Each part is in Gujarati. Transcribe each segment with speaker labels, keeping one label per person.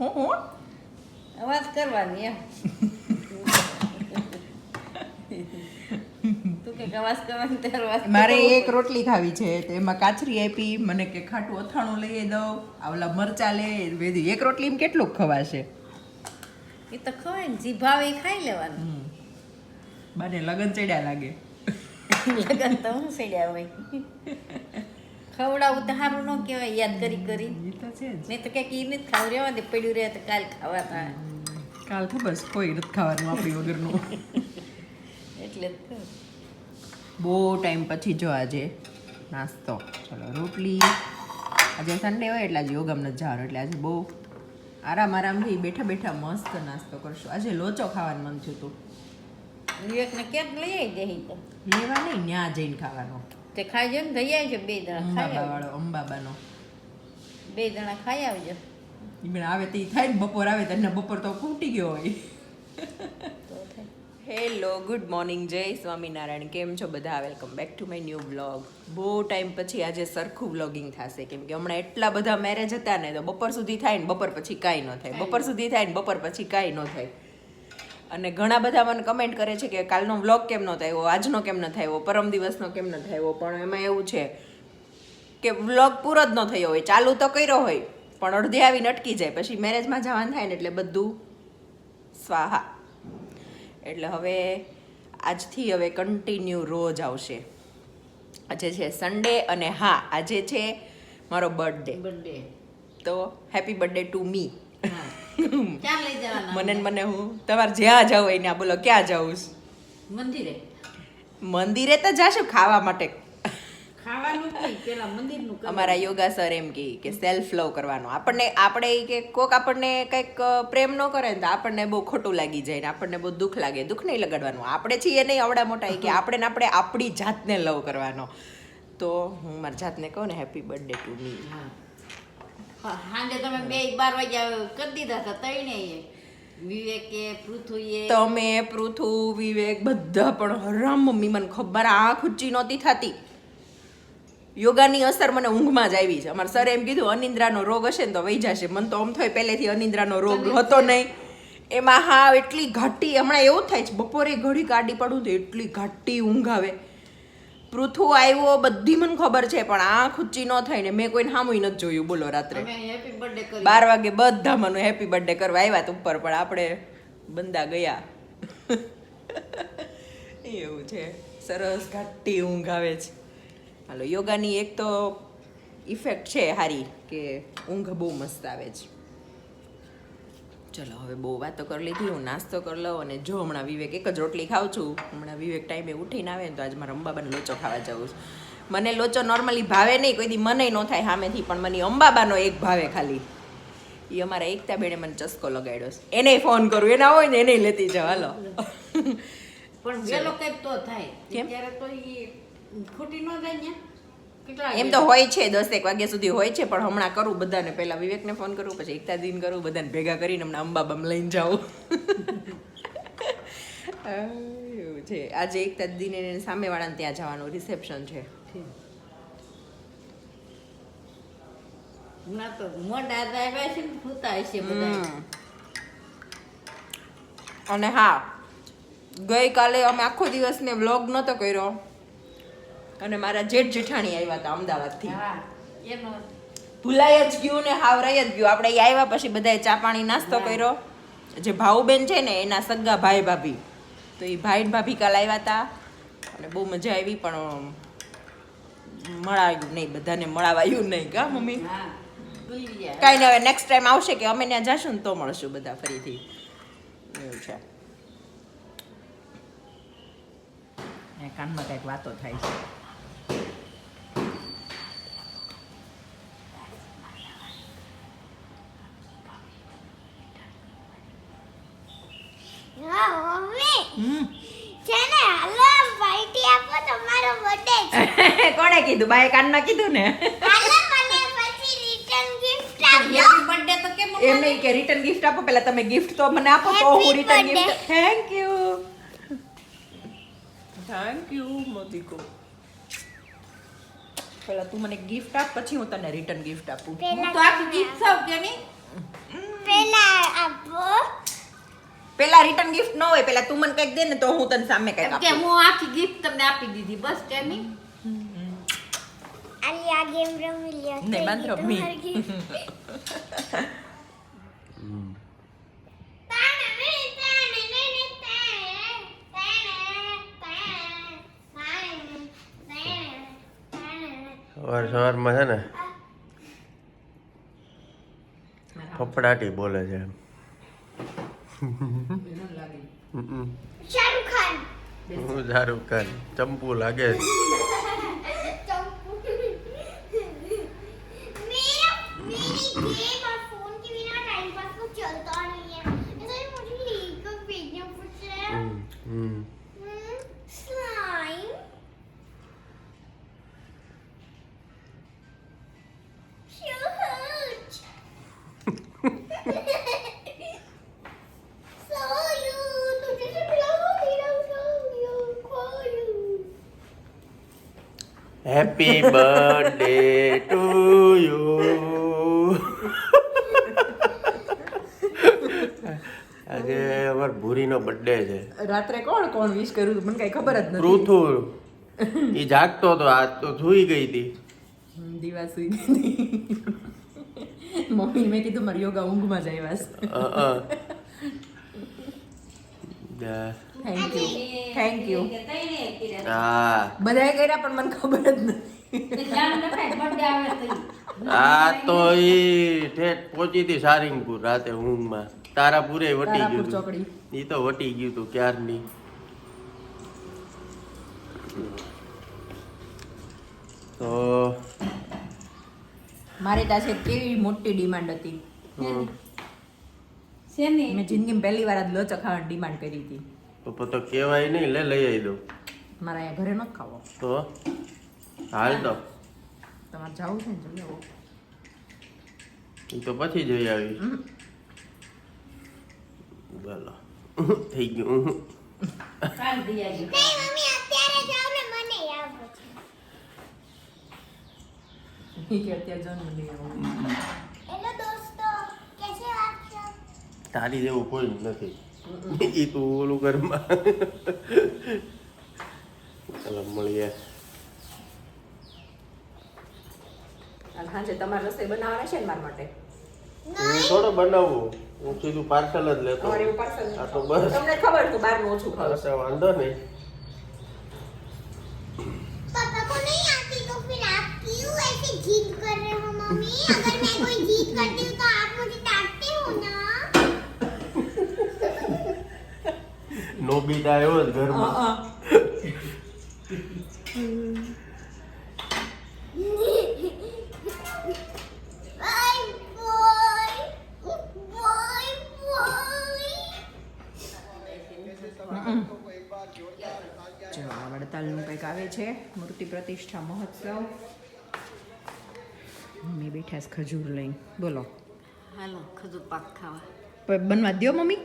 Speaker 1: હું હું?
Speaker 2: અવાજ કરવાની એમ.
Speaker 1: મારે એક રોટલી ખાવી છે તો એમાં કાચરી આપી મને કે ખાટું અથાણું લઈ દઉં આવલા મરચા લે વેધી એક રોટલી કેટલું ખવાશે?
Speaker 2: એ તો ખવાય ને જીભાવે ખાઈ લેવાનું.
Speaker 1: હમ. બાને લગન ચડ્યા લાગે.
Speaker 2: લગન તો હું ચડ્યા હોય. ખવડાવું તો સારું ન કહેવાય યાદ કરી કરી.
Speaker 1: એ તો છે
Speaker 2: નહીં તો ક્યાંક એ નથી ખાવ રહેવા દે પડ્યું રહે તો કાલ ખાવા થાય
Speaker 1: કાલ ખબર બસ કોઈ નથી ખાવાનું આપણી વગરનું.
Speaker 2: એટલે જ
Speaker 1: બહુ ટાઈમ પછી જો આજે નાસ્તો. ચલો રોટલી. આજે સન્ડે હોય એટલે આજે યોગામ નથી જવાનું એટલે આજે બહુ આરામ આરામથી બેઠા બેઠા મસ્ત નાસ્તો કરશું. આજે લોચો ખાવાનું મન થયું હતું
Speaker 2: વિવેકને ક્યાંક લઈ આવી દે તો.
Speaker 1: લેવા નહીં ત્યાં જઈને ખાવાનો.
Speaker 2: તે ખાઈ જાય ને જઈ આવજો બે જણા ખાઈ
Speaker 1: વાળો અંબાબાનો.
Speaker 2: બે જણા ખાઈ આવજો.
Speaker 1: ઈમણે આવે તે થાય ને બપોર આવે તને બપોર તો ફૂટી ગયો હોય. હેલો ગુડ મોર્નિંગ જય સ્વામિનારાયણ. કેમ છો બધા? Welcome back to my new vlog બહુ ટાઈમ પછી આજે સરખું બ્લોગિંગ થશે. કેમ કે હમણાં એટલા બધા મેરેજ હતા ને તો બપોર સુધી થાય ને બપોર પછી કાંઈ ન થાય. બપોર સુધી થાય ને બપોર પછી કાંઈ ન થાય. અને ઘણા બધા મને કમેન્ટ કરે છે કે કાલનો વ્લોગ કેમ ન થયો આજનો કેમ ન થયો પરમ દિવસનો કેમ ન થયો? પણ એમાં એવું છે કે વ્લોગ પૂરો જ ન થયો હોય ચાલુ તો કર્યો હોય પણ અડધી આવીને અટકી જાય પછી મેરેજમાં જવાનું થાય ને એટલે બધું સ્વાહા. એટલે હવે આજથી હવે કન્ટિન્યુ રોજ આવશે. આજે છે સન્ડે અને હા આજે છે મારો બર્થડે
Speaker 2: બર્થડે
Speaker 1: તો હેપી બર્થડે ટુ મી મને ને મને હું. તમારે જ્યાં જાવ હોય ને બોલો ક્યાં છું?
Speaker 2: મંદિરે?
Speaker 1: મંદિરે તો જાશું ખાવા માટે.
Speaker 2: ખાવાનું
Speaker 1: અમારા યોગા સર એમ કહે કે સેલ્ફ લવ કરવાનો. આપણને આપણે કે કોક આપણને કંઈક પ્રેમ ન કરે ને તો આપણને બહુ ખોટું લાગી જાય ને આપણને બહુ દુઃખ લાગે. દુઃખ નહીં લગાડવાનું. આપણે છીએ નહીં આવડા મોટા કે આપણે ને આપણે આપણી જાતને લવ કરવાનો. તો હું મારી જાતને કહું ને હેપી બર્થડે ટુ મી
Speaker 2: હા. હા, સાંજે તમે બે બાર વાગ્યા કરી દીધા હતા તઈને વિવેકે પૃથ્વીએ
Speaker 1: તમે પૃથુ વિવેક બધા પણ હરામ મમ્મી મને ખબર આંખ ઊંચી નહોતી થતી. યોગાની અસર મને ઊંઘમાં જ આવી છે. અમારા સરે એમ કીધું અનિંદ્રાનો રોગ હશે ને તો વહી જશે. મને તો આમ થાય પહેલેથી અનિંદ્રાનો રોગ હતો નહીં. એમાં હા એટલી ઘાટી હમણાં એવું થાય છે બપોરે ઘડી કાઢી પડું તો એટલી ઘાટી ઊંઘ આવે. પૃથુ આવ્યો બધી મને ખબર છે પણ આ ઊંચી ન થાય ને મેં કોઈને સામું નથી જોયું બોલો રાત્રે. બાર વાગે બધા મને હેપી બર્થડે કરવા આવ્યા તો ઉપર પણ આપણે બંદા ગયા. એવું છે. સરસ ઘાટી ઊંઘ આવે છે. હાલો યોગાની એક તો ઇફેક્ટ છે સારી કે ઊંઘ બહુ મસ્ત આવે છે. ચલો હવે બહુ વાતો કરી લીધી હું નાસ્તો કરી લઉં અને જો હમણાં વિવેક એક જ રોટલી ખાઉં છું. હમણાં વિવેક ટાઈમે ઉઠીને આવે ને તો આજ મારા અંબાબાને લોચો ખાવા જાઉં છું. મને લોચો નોર્મલી ભાવે નહીં કોઈ દી મને ન થાય સામેથી પણ મને અંબાબાનો એક ભાવે ખાલી. એ અમારા એકતા બેને મને ચસ્કો લગાડ્યો છે. એને ફોન કરું એના હોય ને એને લેતી જાવ હાલો.
Speaker 2: પણ વેલો કંઈક તો થાય? ત્યારે તો એ ખૂટી ન જાય
Speaker 1: એમ તો હોય છે દસેક વાગ્યા સુધી હોય છે પણ હમણાં કરું બધાને પહેલા વિવેકને ફોન કરું પછી એકતા દિન કરું બધાને ભેગા કરીને હમણાં અંબાબામ લઈને જાઉં. એવું છે. આજે એકતા દિન એને સામેવાળાને ત્યાં જવાનું રિસેપ્શન છે. અને હા ગઈકાલે અમે આખો દિવસ ને વ્લોગ નહોતો કર્યો. અને મારા જેઠ જેઠાણી આવ્યા હતા અમદાવાદથી. ભૂલાય જ ગયું ને હાવરાય જ ગયું. આપણે આવ્યા પછી બધાએ ચા પાણી નાસ્તો કર્યો. જે ભાઉબેન છે ને એના સગા ભાઈ ભાભી. તો એ ભાઈ ભાભી કાલ આવ્યા હતા. અને બહુ મજા આવી પણ મળાયું નહીં બધાને મળાવાયું નહીં કા મમ્મી?
Speaker 2: હા ભૂલી ગયા.
Speaker 1: કાંઈ નહીં હવે નેક્સ્ટ ટાઈમ આવશે કે અમે ત્યાં જશું ને તો મળશું બધા ફરીથી. એવું છે. કાનમાં કંઈક વાતો થાય છે. કોણે કીધું? બાએ કાનમાં કીધું ને?
Speaker 3: હાલો મને પછી રિટર્ન ગિફ્ટ આપો
Speaker 2: હેપી બર્થડે તો કેમ
Speaker 1: એમ નહીં કે રિટર્ન ગિફ્ટ આપો પહેલા તમે ગિફ્ટ તો મને આપો તો હું
Speaker 3: return
Speaker 1: gift thank you thank you મોદીકો પેલા તું મને ગિફ્ટ આપ પછી હું તને રિટર્ન ગિફ્ટ આપું.
Speaker 2: હું તો આપી ગિફ્ટ સૌ કે નહીં? આપો.
Speaker 3: પેલા
Speaker 1: રિટર્ન ગિફ્ટ ન હોય પેલા તું મને કંઈક દે ને તો હું તને સામે કંઈક
Speaker 2: આપું કે હું આખી ગિફ્ટ તમને આપી દીધી બસ કે
Speaker 3: આલી આ ગેમ રમી લ્યો.
Speaker 1: નહીં બંધ રમી
Speaker 4: સવાર સવારમાં છે ને ફફડાટી બોલે છે
Speaker 3: શાહરુખ ખાન.
Speaker 4: ચંપુ લાગે છે. હેપી બર્થડે ટુ યુ આજે અમાર ભૂરીનો બર્થડે છે
Speaker 1: રાત્રે કોણ કોણ વિશ કર્યું હતું? મને કઈ ખબર જ નથી
Speaker 4: પૃથુ એ જાગતો હતો આજ તો સુઈ ગઈ હતી
Speaker 1: દીવા સુઈ ગઈ હતી. મમ્મી મેં કીધું મારી યોગા ઊંઘમાં જાય વાસ. Thank
Speaker 2: you thank you.
Speaker 4: હા.
Speaker 1: બધાએ કર્યા પણ મને ખબર જ નથી.
Speaker 4: આ તો ઈ. ઠેઠ પહોંચી હતી સારિંગપુર રાતે ઊંઘમાં. તારાપુરે વટી ગયું
Speaker 1: ચોકડી.
Speaker 4: ઈ તો વટી ગયું તું ક્યારની? તો
Speaker 1: મારી પાસે કેવી મોટી ડિમાન્ડ હતી.
Speaker 2: શેની?
Speaker 1: મેં જિંદગીમાં પહેલી વાર આ લોચા ખાવાની ડિમાન્ડ કરી હતી.
Speaker 4: તો તો કહેવાય નહીં લે લઈ આવી દઉં.
Speaker 1: મારા અહીંયા ઘરે નથી ખાવો.
Speaker 4: તો હાલ તો.
Speaker 1: તમારે જવું છે ને જમી આવો.
Speaker 4: એ તો પછી જઈ આવી. બોલો થઈ ગયું. તારી જેવું કોઈ નથી. એ તું ઓલું ઘરમાં. ચાલો મળીએ
Speaker 1: અને સાંજે તમારે રસોઈ બનાવવાના છે ને મારા માટે
Speaker 4: હું થોડો બનાવું હું સીધું પાર્સલ જ લેતો
Speaker 1: અમારે એવું પાર્સલ
Speaker 4: આ તો બસ
Speaker 1: તમને ખબર તો બહારનું ઓછું ખાવ
Speaker 4: બસ વાંધો નહીં
Speaker 3: पापा को नहीं आती तो फिर आप क्यों ऐसे जिद कर रहे हो मम्मी अगर मैं कोई जिद करती हूँ तो आप मुझे डांटते हो ना
Speaker 4: નોબિતા આવ્યો જ ઘરમાં
Speaker 1: ચલો કંઈક આવે છે. મૂર્તિ પ્રતિષ્ઠા મહોત્સવ. મમ્મી બેઠા છે ખજૂર લઈને. બોલો.
Speaker 2: હાલો ખજૂર પાક ખાવા.
Speaker 1: બનવા દ્યો મમ્મી?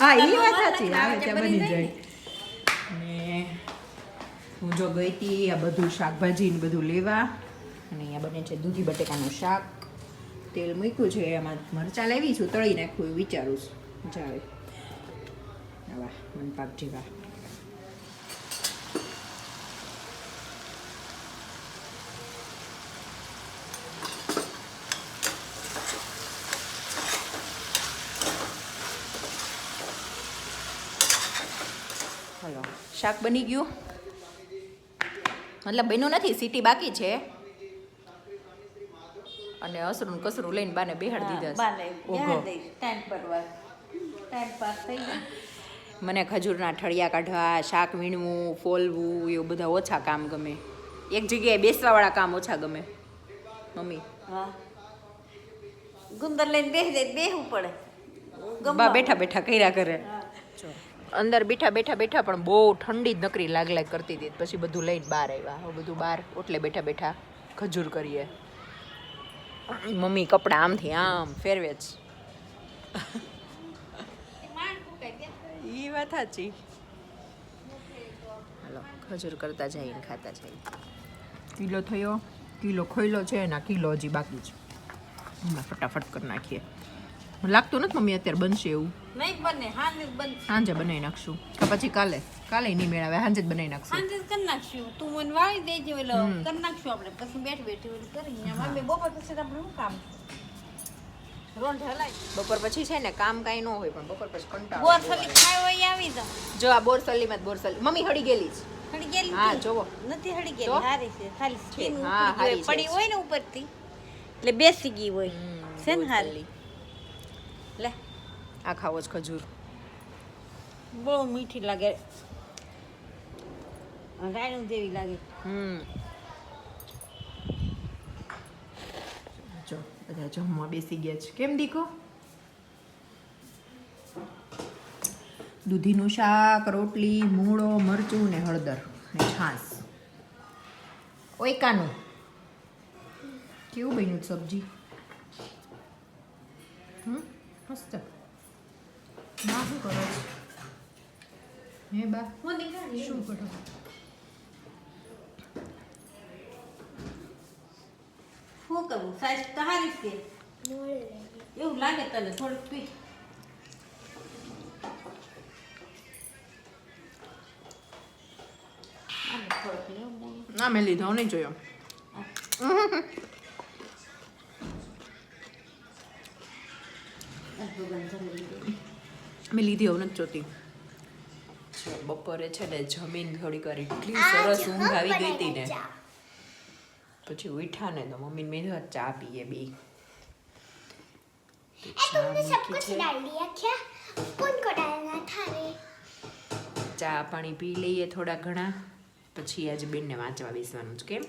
Speaker 1: હા એ વાત સાચી
Speaker 2: આવે
Speaker 1: ત્યાં બની જાય ને. હું જો ગઈ હતી આ બધું શાકભાજી ને બધું લેવા. અને અહીંયા બને છે દૂધી બટેકાનું શાક. તેલ મૂક્યું છે એમાં મરચાં લેવી છું તળી નાખું એવું વિચારું છું. મજા આવે આવા મનપાક જેવા હલો શાક બની ગયું. મતલબ બન્યું નથી સીટી બાકી છે. અને અસરું કસરું લઈને બાને બેહાડી દીધા મને ખજૂરના ઠળિયા કાઢવા શાક વીણવું ફોલવું એવું બધા ઓછા કામ ગમે. એક જગ્યાએ બેસવાવાળા કામ ઓછા ગમે. મમ્મી.
Speaker 2: હા. ગુંદર લઈને બેસી જાય બેહવું પડે.
Speaker 1: બા બેઠા બેઠા કર્યા કરે. જો. અંદર બેઠા બેઠા બેઠા પણ બહુ ઠંડી જ નકરી લાગ લાગ કરતી હતી. પછી બધું લઈને બહાર આવ્યા. હવે બધું બહાર, ઓટલે બેઠા બેઠા ખજૂર કરીએ. મમ્મી કપડાં આમથી આમ ફેરવે જ. એ વાત સાચી. હાલો, ખજૂર કરતા જઈને ખાતા જઈએ કિલો થયો, કિલો ખોઈલો છે ને આ કિલો હજી બાકી છે ફટાફટ કરી નાખીએ. લાગતું નથી મમ્મી અત્યારે બનશે એવું?
Speaker 2: નહીં બને હાંજે બન
Speaker 1: સાંજે બનાવી નાખશું. કે પછી કાલે? કાલે નહીં મેળાવે સાંજે જ બનાવી નાખશું.
Speaker 2: હાંજે કરી નાખશું. તું મને વાળી દેજે ઓલો કરી નાખશું આપણે. પછી બેઠ બેઠી ઓલું કરી મમ્મી બપોર પછી આપણે શું કામ?
Speaker 1: બપોર પછી છે ને કામ કાંઈ ન હોય પણ બપોર પછી કંટાળો
Speaker 2: બોર
Speaker 1: બહુ
Speaker 2: સલી
Speaker 1: આવે.
Speaker 2: ખાય હોય આવી જાવ
Speaker 1: જો આ બોરસલીમાં જ બોરસલી મમ્મી હળી ગયેલી છે.
Speaker 2: હળી ગયેલી
Speaker 1: હા? જોવો.
Speaker 2: નથી હળી? ગયેલી હારી છે. ખાલી સ્કીન પડી હોય ને ઉપરથી. એટલે બેસી ગઈ હોય. છે ને હારી? લે
Speaker 1: આ ખાવો જ ખજૂર.
Speaker 2: બહુ મીઠી લાગે. રાયણું જેવી લાગે.
Speaker 1: હમ. જો બધા જમવા બેસી ગયા છે. કેમ દીકો? દૂધીનું શાક રોટલી મૂળો મરચું ને હળદર ને છાશ. ઓયકાનું. કેવું બન્યું સબ્જી? હમ? મસ્ત બા શું કરો છો હે બા
Speaker 2: હું નીકળી
Speaker 1: શું કરો
Speaker 2: શું કરવું સાહેબ તો હારી જ છે એવું લાગે તને થોડુંક પી.
Speaker 1: ના મેં લીધો નહીં જોયો મેં લીધી એવું નથી જોતી. બપોરે છે ને જમીન થોડીક વાર એટલી સરસ ઊંઘ આવી ગઈ હતી ને. પછી ઉઠ્યા ને તો મમ્મી મેં ચા પીએ બી. ચા પાણી પી લઈએ થોડા ઘણા. પછી આજે બેનને વાંચવા બેસવાનું છે કેમ?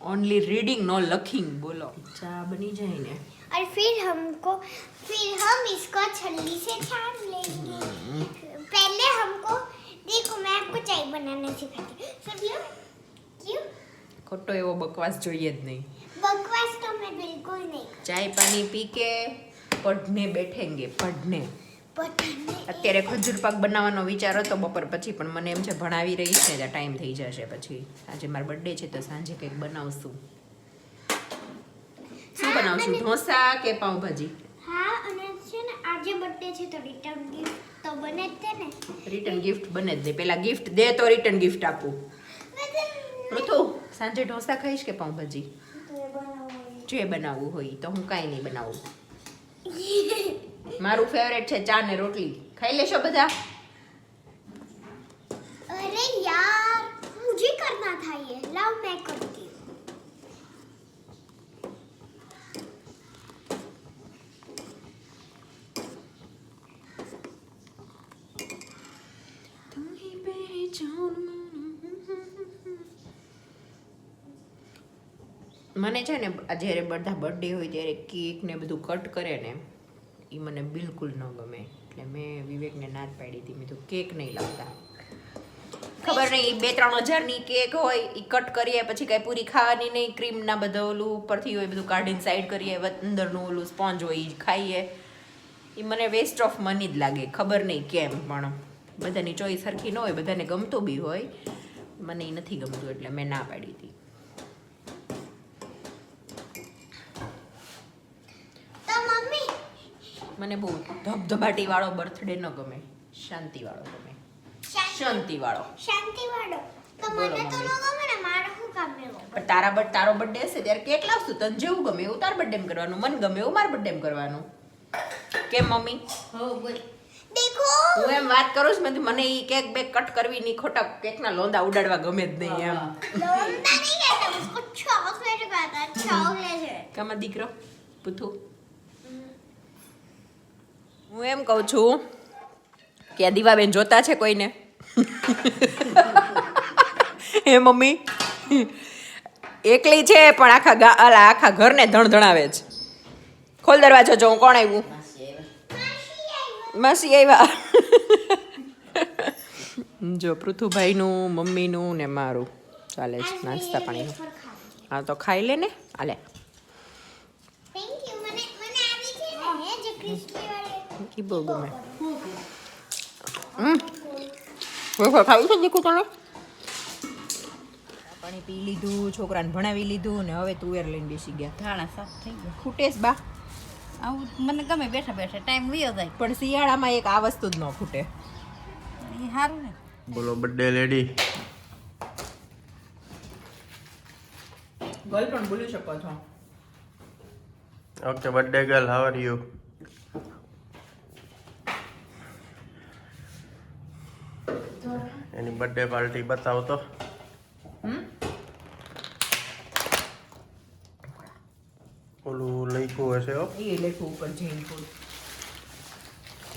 Speaker 3: looking
Speaker 1: ઓનલી રીડિંગ નો લખિંગ બોલો ચા બની જાય ને
Speaker 3: और फिर हमको फिर हम इसको छल्ली से छान लेंगे पहले हमको देखो मैं आपको चाय बनाना सिखाती हूँ सुन लो क्यों
Speaker 1: ખોટો એવો બકવાસ જોઈએ જ નહીં
Speaker 3: बकवास तो मैं बिल्कुल नहीं
Speaker 1: ચાય પાણી પી કે પઢને બેઠેંગે પઢને
Speaker 3: पता
Speaker 1: અત્યારે ખજૂર પાક બનાવવાનો વિચાર હતો બપોર પછી પણ મને એમ છે ભણાવી રહી છે ત્યાં ટાઈમ થઈ જશે પછી. આજે મારો બર્થડે છે તો સાંજે કંઈક બનાવશું. શું બનાવશું ઢોસા કે પાઉંભાજી?
Speaker 3: હા અને છે ને આજે બર્થડે છે તો રિટર્ન ગિફ્ટ તો બને જ તે ને.
Speaker 1: રિટર્ન ગિફ્ટ બને જ દે પેલા ગિફ્ટ દે તો રિટર્ન ગિફ્ટ આપું. ઋતુ સાંજે ઢોસા ખાઈશ કે પાઉંભાજી? જે બનાવવું હોય તો હું કાંઈ નહીં બનાવું. મારું ફેવરેટ છે ચા ને રોટલી. ખાઈ લેશો બધા?
Speaker 3: અરે યાર મુજે કરના થા યે લાવ મેં કરતી.
Speaker 1: મને છે ને જ્યારે બધા બર્થડે હોય ત્યારે કેક ને બધું કટ કરે ને એમ. એ મને બિલકુલ ન ગમે. એટલે મેં વિવેકને ના જ પાડી હતી. મેં તો કેક નહીં લાવતા. ખબર નહીં બે ત્રણ હજારની કેક હોય એ કટ કરીએ પછી કાંઈ પૂરી ખાવાની નહીં, ક્રીમના બધા ઓલું ઉપરથી હોય, બધું કાઢીને સાઈડ કરીએ અંદરનું ઓલું સ્પોન્જ હોય એ ખાઈએ. એ મને વેસ્ટ ઓફ મની જ લાગે, ખબર નહીં કેમ, પણ બધાની ચોઈસ સરખી ન હોય, બધાને ગમતું બી હોય. મને એ નથી ગમતું, એટલે મેં ના પાડી હતી. મને બહુ ધબધબાટીવાળો બર્થડે ન ગમે. શાંતિવાળો ગમે.
Speaker 3: શાંતિવાળો. શાંતિવાળો.
Speaker 1: તો
Speaker 3: મને તો ન ગમે ને મારો શું કામ
Speaker 1: તારા બર્થ તારો બર્થડે હશે ત્યારે કેક લાવશું તને જેવું ગમે એવું તાર બર્થડે એમ કરવાનું. મને ગમે એવું માર બર્થડે એમ કરવાનું. કેમ મમ્મી?
Speaker 2: હો બોલ.
Speaker 1: હું એમ વાત કરું છું મને એ કેક બેક કટ કરવી નહીં ખોટા કેકના લોંદા ઉડાડવા ગમે જ નહીં એમ.
Speaker 3: લોંદા
Speaker 1: કામાં દીકરો પૂથું? હું એમ કહું છું કે આ દીવાબેન જોતા છે કોઈને? હે મમ્મી? એકલી છે પણ આખા ગા અલા આખા ઘરને ધણધણાવે છે. ખોલ દરવાજો જો કોણ આવ્યું માસી આવ્યા જો પૃથુભાઈનું મમ્મીનું ને મારું. ચાલે છે નાસ્તા પાણીનું. હા તો ખાઈ લે ને? આલે
Speaker 3: થેન્ક યુ મને મને આવી છે ને હે જે ક્રિસ્પી વાળી
Speaker 1: ઈ બહુ ગમે હમ ખાવી છે દીકુ તને પાણી પી લીધું છોકરાને ભણાવી લીધું ને હવે તુવેર લઈને બેસી ગયા
Speaker 2: ધાણા સાફ થઈ ગયા
Speaker 1: ખૂટેશ બા
Speaker 2: આવું મને ગમે બેઠા બેઠા ટાઈમ વયો જાય
Speaker 1: પણ શિયાળામાં એક આ વસ્તુ જ ન ખૂટે
Speaker 2: એ સારું ને
Speaker 4: બોલો બર્થડે લેડી
Speaker 1: ગર્લ પણ બોલી શકો છો
Speaker 4: okay birthday girl how are you any birthday party બતાવો
Speaker 1: તો.
Speaker 4: ઓલું લખ્યું હશે હો.
Speaker 1: એ લેખું ઉપર જૈન ફૂડ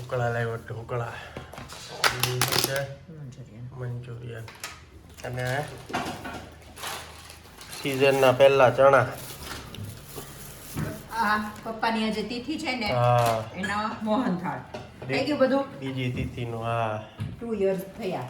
Speaker 4: ઉકળા લાવ્યો છે
Speaker 1: મંચુરિયન.
Speaker 4: અને સિઝનના પહેલા ચણા.
Speaker 1: આ પપ્પાની આજે તિથિ છે ને એના મોહન થાળ થઈ ગયું બધું?
Speaker 4: બીજી તિથિનું હા.
Speaker 1: ટુ યર્સ થયા.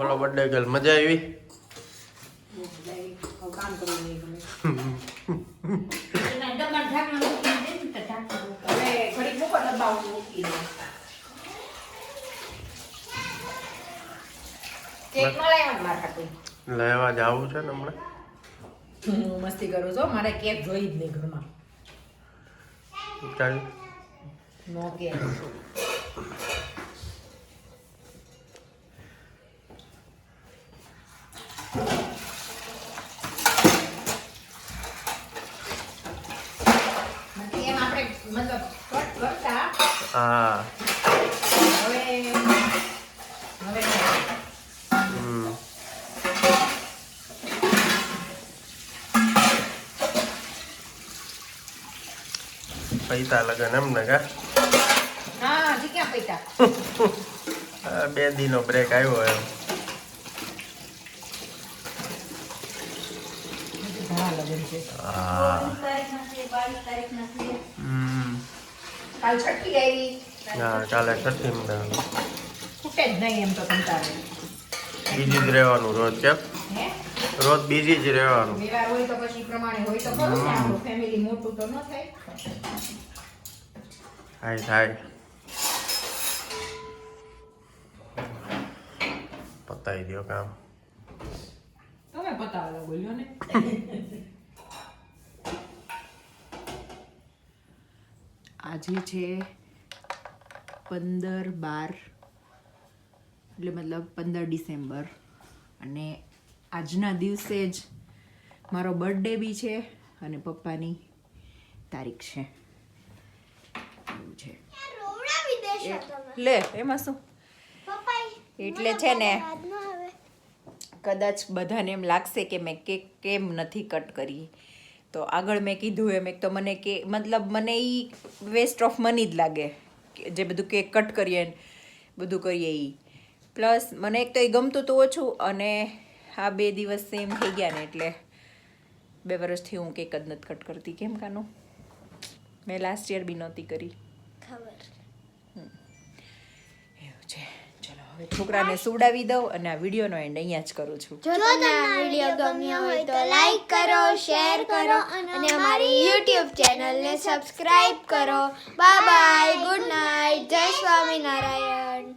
Speaker 4: કેક બર્થડે ગર્લ મજા આવી? લેવા જવું છે ને હમણાં?
Speaker 1: હું મસ્તી કરું છું મારે કેક જોઈ જ નહીં ઘરમાં. નો કેક બાકી એમ આપણે મતલબ કટ કરતા
Speaker 4: હા
Speaker 1: હવે હવે નહીં.
Speaker 4: હમ પૈસા લગન એમ ને કા? બે દીનો બ્રેક આવ્યો એમ.
Speaker 1: કાલ છઠ્ઠી
Speaker 4: માં બીજી જ રહેવાનું રોજ કેમ
Speaker 1: હે?
Speaker 4: રોજ બીજી જ રહેવાનું.
Speaker 1: વ્યવહાર હોય તો પછી પ્રમાણે હોય તો ખરું ને આપણું ફેમિલી મોટું તો ન થાય.
Speaker 4: થાય થાય પતાવી દો કામ.
Speaker 1: તમે પતાવો બોલ્યો ને. આજે છે પંદર બાર એટલે મતલબ પંદર ડિસેમ્બર. અને આજના દિવસે જ મારો બર્થડે બી છે અને પપ્પાની તારીખ છે. એવું છે. લે એમાં શું? એટલે છે ને કદાચ બધાને એમ લાગશે કે મેં કેક કેમ નથી કટ કરી. તો આગળ મેં કીધું એમ એક તો મને કે મતલબ મને એ વેસ્ટ ઓફ મની જ લાગે કે જે બધું કેક કટ કરીએ બધું કરીએ એ પ્લસ મને એક તો એ ગમતું તો ઓછું અને આ બે દિવસ સેમ થઈ ગયા ને એટલે બે વર્ષથી હું કેક જ નથી કટ કરતી. કેમ કાનું? મેં લાસ્ટ યર બી નહોતી કરી.
Speaker 3: ખબર.
Speaker 1: એવું છે. ચલો હવે છોકરાને સુવડાવી દઉં અને આ વિડીયોનો એન્ડ અહીંયા જ કરું છું.
Speaker 3: જો તમને આ વીડિયો ગમ્યો હોય તો લાઈક કરો શેર કરો અને અમારી યુટ્યુબ ચેનલને સબસ્ક્રાઇબ કરો. બાય બાય ગુડ નાઇટ જય સ્વામિનારાયણ.